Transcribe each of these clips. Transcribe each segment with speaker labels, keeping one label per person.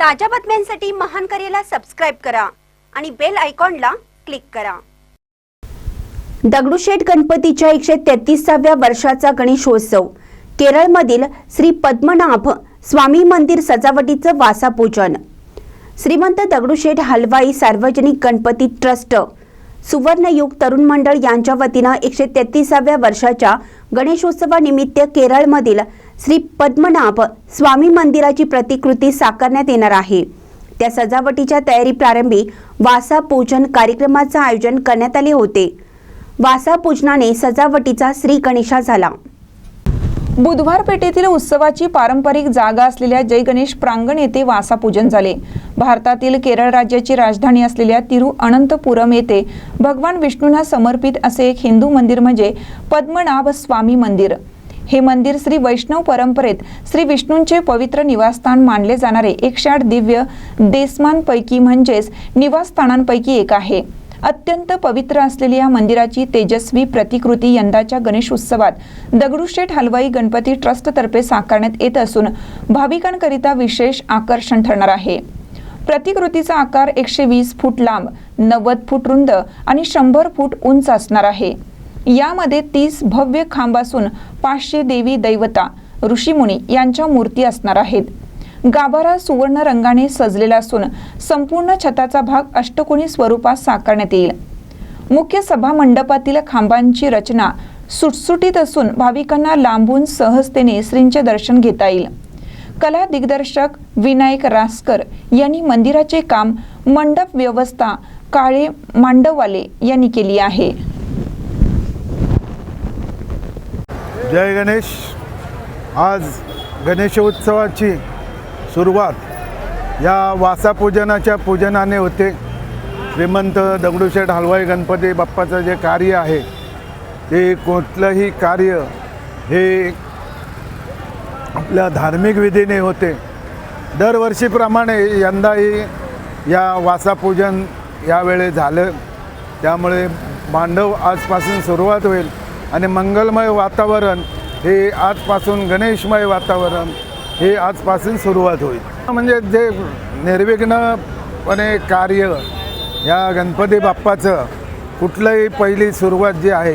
Speaker 1: ताज्या बातम्यांसाठी महान करेला सबस्क्राईब करा आणि बेल आयकॉनला क्लिक करा. दगडूशेठ गणपतीच्या एकशे तेहतीसाव्या वर्षाचा गणेशोत्सव. केरळमधील श्री पद्मनाभ स्वामी मंदिर सजावटीचं वासापूजन. श्रीमंत दगडूशेठ हलवाई सार्वजनिक गणपती ट्रस्ट. सुवर्णयुग तरुण मंडळ यांच्या वतीनं एकशे तेहतीसाव्या वर्षाच्या गणेशोत्सवानिमित्त केरळमधील श्री पद्मनाभ स्वामी मंदिराची प्रतिकृती साकारण्यात येणार आहे. त्या सजावटीच्या तयारी प्रारंभी वासा पूजन कार्यक्रमाचं आयोजन करण्यात आले होते. वासा पूजनाने सजावटीचा श्री गणेशा झाला.
Speaker 2: बुधवार पेठेतील उत्सवाची पारंपरिक जागा असलेल्या जय गणेश प्रांगण येथे वासा पूजन झाले. भारतातील केरळ राज्याची राजधानी असलेल्या तिरुअनंतपुरम येथे भगवान विष्णूंना समर्पित असे एक हिंदू मंदिर म्हणजे पद्मनाभ स्वामी मंदिर. हे मंदिर श्री वैष्णव परंपरेत श्री विष्णूंचे पवित्र निवासस्थान मानले जाणारे एकशे आठ दिव्य देसमांपैकी म्हणजेच निवासस्थानांपैकी एक आहे. अत्यंत पवित्र असलेली या मंदिराची तेजस्वी प्रतिकृती यंदाच्या गणेश उत्सवात दगडूशेठ हलवाई गणपती ट्रस्टतर्फे साकारण्यात येत असून भाविकांकरिता विशेष आकर्षण ठरणार आहे. प्रतिकृतीचा आकार एकशे वीस फूट लांब नव्वद फूट रुंद आणि शंभर फूट उंच असणार आहे. यामध्ये तीस भव्य खांब असून पाचशे देवी दैवता ऋषीमुनी यांच्या मूर्ती असणार आहेत. गाभारा सुवर्ण रंगाने सजलेला असून संपूर्ण छताचा भाग अष्टकोनी स्वरूपात साकारण्यात येईल. मुख्य सभा मंडपातील खांबांची रचना सुटसुटीत असून भाविकांना लांबून सहजतेने श्रींचे दर्शन घेता येईल. कला दिग्दर्शक विनायक रासकर यांनी मंदिराचे काम मंडप व्यवस्था काळे मांडववाले यांनी केली आहे.
Speaker 3: जय गणेश. आज गणेशोत्सवाची सुरुवात या वासापूजनाच्या पूजनाने होते. श्रीमंत दगडूशेठ हलवाई गणपती बाप्पाचं जे कार्य आहे ते कुठलंही कार्य हे आपल्या धार्मिक विधीने होते. दरवर्षीप्रमाणे यंदाही या वासापूजन यावेळी झालं. त्यामुळे मांडव आजपासून सुरुवात होईल. आणि मंगलमय वातावरण हे आजपासून गणेशमय वातावरण हे आजपासून सुरुवात होईल. म्हणजे जे निर्विघ्नपणे कार्य या गणपती बाप्पाचं कुठलंही पहिली सुरुवात जी आहे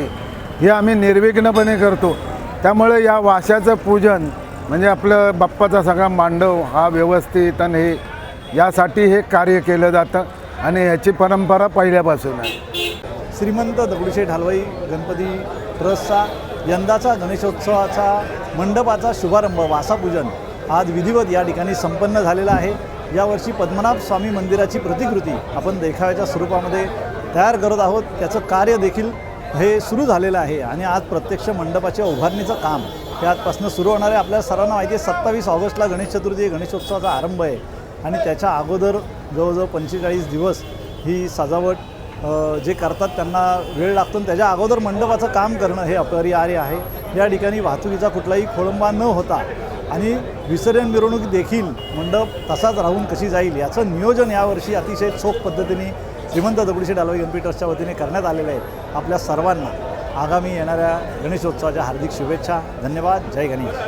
Speaker 3: हे आम्ही निर्विघ्नपणे करतो. त्यामुळे या वाशाचं पूजन म्हणजे आपलं बाप्पाचा सगळा मांडव हा व्यवस्थित आणि हे यासाठी हे कार्य केलं जातं आणि ह्याची परंपरा पहिल्यापासून आहे.
Speaker 4: श्रीमंत दगडूशेठ हलवाई गणपती ट्रस्टचा यंदाचा गणेशोत्सवाचा मंडपाचा शुभारंभ वासापूजन आज विधिवत या ठिकाणी संपन्न झालेला आहे. यावर्षी पद्मनाभ स्वामी मंदिराची प्रतिकृती आपण देखाव्याच्या स्वरूपामध्ये तयार करत आहोत. त्याचं कार्य देखील हे सुरू झालेलं आहे आणि आज प्रत्यक्ष मंडपाच्या उभारणीचं काम हे आजपासून सुरू होणार आहे. आपल्या सर्वांना माहिती आहे सत्तावीस ऑगस्टला गणेश चतुर्थी गणेशोत्सवाचा आरंभ आहे आणि त्याच्या अगोदर जवळजवळ पंचेचाळीस दिवस ही सजावट जे करतात त्यांना वेळ लागतो आणि त्याच्या अगोदर मंडपाचं काम करणं हे अपरिहार्य आहे. या ठिकाणी वाहतुकीचा कुठलाही खोळंबा न होता आणि विसर्जन मिरवणूक देखील मंडप तसाच राहून कशी जाईल याचं नियोजन यावर्षी अतिशय चोख पद्धतीने श्रीमंत दगडूशेठ एम पी ट्रस्टच्या वतीने करण्यात आलेलं आहे. आपल्या सर्वांना आगामी येणाऱ्या गणेशोत्सवाच्या हार्दिक शुभेच्छा. धन्यवाद. जय गणेश.